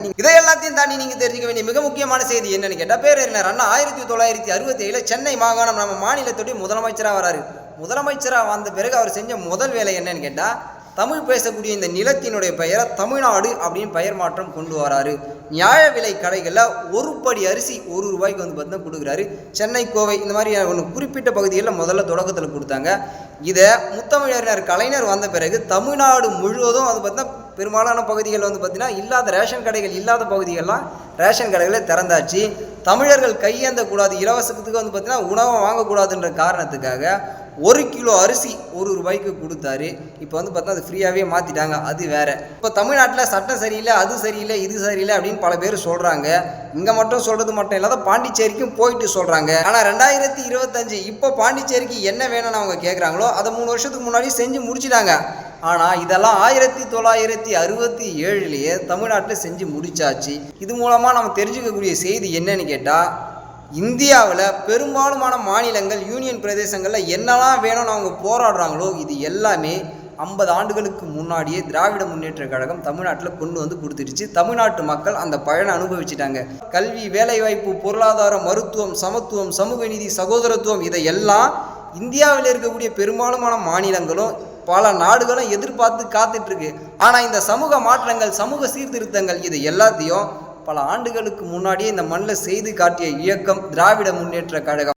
இதை எல்லாத்தையும் தாண்டி நீங்க தெரிஞ்சுக்க வேண்டிய மிக முக்கியமான செய்தி என்னன்னு கேட்டா பேரறிஞர் அண்ணா ஆயிரத்தி தொள்ளாயிரத்தி அறுபத்தி ஏழுல சென்னை மாகாணம் நம்ம மாநிலத்துடைய முதலமைச்சராக வராரு. முதலமைச்சராக வந்த பிறகு அவர் செஞ்ச முதல் வேலை என்னன்னு கேட்டா தமிழ் பேசக்கூடிய இந்த நிலத்தினுடைய பெயரை தமிழ்நாடு அப்படின்னு பெயர் மாற்றம் கொண்டு வராரு. நியாய விலை கடைகளில் ஒரு படி அரிசி ஒரு ரூபாய்க்கு வந்து பார்த்தீங்கன்னா கொடுக்குறாரு. சென்னை கோவை இந்த மாதிரி ஒன்று குறிப்பிட்ட பகுதிகளில் முதல்ல தொடக்கத்தில் கொடுத்தாங்க. இதை முத்தமிழறிஞர் கலைஞர் வந்த பிறகு தமிழ்நாடு முழுவதும் அது பார்த்தீங்கன்னா பெரும்பாலான பகுதிகள் வந்து பார்த்தீங்கன்னா இல்லாத ரேஷன் கடைகள் இல்லாத பகுதிகள்லாம் ரேஷன் கடைகளை திறந்தாச்சு. தமிழர்கள் கையேந்தக்கூடாது இலவசத்துக்கு வந்து பார்த்தீங்கன்னா உணவை வாங்கக்கூடாதுன்ற காரணத்துக்காக ஒரு கிலோ அரிசி ஒரு ரூபாய்க்கு கொடுத்தாரு. இப்போ வந்து பார்த்தா அது ஃப்ரீயாகவே மாற்றிட்டாங்க அது வேற. இப்போ தமிழ்நாட்டில் சட்டம் சரியில்லை அது சரியில்லை இது சரியில்லை அப்படின்னு பல பேர் சொல்கிறாங்க இங்கே மட்டும் சொல்கிறது மட்டும் இல்லாத பாண்டிச்சேரிக்கும் போயிட்டு சொல்கிறாங்க ஆனால் ரெண்டாயிரத்தி இருபத்தஞ்சு இப்போ பாண்டிச்சேரிக்கு என்ன வேணும்னு அவங்க கேட்குறாங்களோ அதை மூணு வருஷத்துக்கு முன்னாடி செஞ்சு முடிச்சிட்டாங்க. ஆனால் இதெல்லாம் ஆயிரத்தி தொள்ளாயிரத்தி அறுபத்தி ஏழுலேயே தமிழ்நாட்டில் செஞ்சு முடிச்சாச்சு. இது மூலமாக நம்ம தெரிஞ்சுக்கக்கூடிய செய்தி என்னன்னு கேட்டால் இந்தியாவில் பெரும்பாலுமான மாநிலங்கள் யூனியன் பிரதேசங்களில் என்னெல்லாம் வேணும்னு அவங்க போராடுறாங்களோ இது எல்லாமே ஐம்பது ஆண்டுகளுக்கு முன்னாடியே திராவிட முன்னேற்ற கழகம் தமிழ்நாட்டில் கொண்டு வந்து கொடுத்துருச்சு தமிழ்நாட்டு மக்கள் அந்த பயனை அனுபவிச்சிட்டாங்க. கல்வி வேலைவாய்ப்பு பொருளாதாரம் மருத்துவம் சமத்துவம் சமூக நீதி சகோதரத்துவம் இதையெல்லாம் இந்தியாவில் இருக்கக்கூடிய பெரும்பாலுமான மாநிலங்களும் பல நாடுகளும் எதிர்பார்த்து காத்துட்ருக்கு ஆனால் இந்த சமூக மாற்றங்கள் சமூக சீர்திருத்தங்கள் இது எல்லாத்தையும் பல ஆண்டுகளுக்கு முன்னாடியே இந்த மண்ணில் செய்து காட்டிய இயக்கம் திராவிட முன்னேற்ற கழகம்.